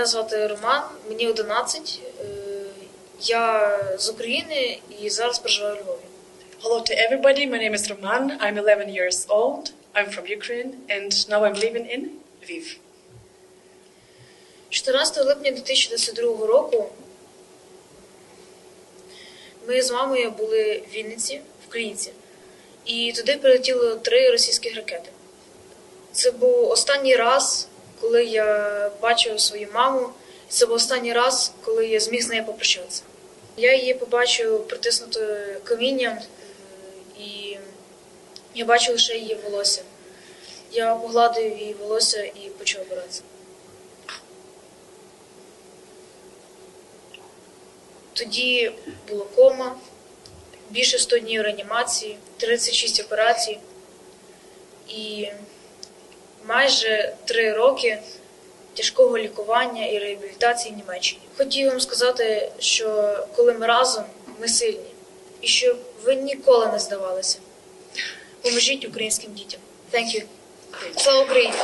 Мене звати Роман, мені 11. Е, Я з України і зараз проживаю у Львові. Hello to everybody. My name is Roman. I'm 11 years old. I'm from Ukraine, and now I'm living in Lviv. 14 липня 2022 року ми з мамою були в Вінниці, в Клінці, і туди прилетіло три російських ракети. Це був останній раз, коли я бачив свою маму, це був останній раз, коли я зміг з нею попрощатися. Я її побачив притиснутою камінням, е, і я бачив лише її волосся. Я погладив її волосся і почав боротися. Тоді було кома, більше 100 днів реанімації, 36 операцій і майже три роки тяжкого лікування і реабілітації в Німеччині. Хотів вам сказати, що коли ми разом, ми сильні, і щоб ви ніколи не здавалися. Поможіть українським дітям. Thank you. Слава Україні!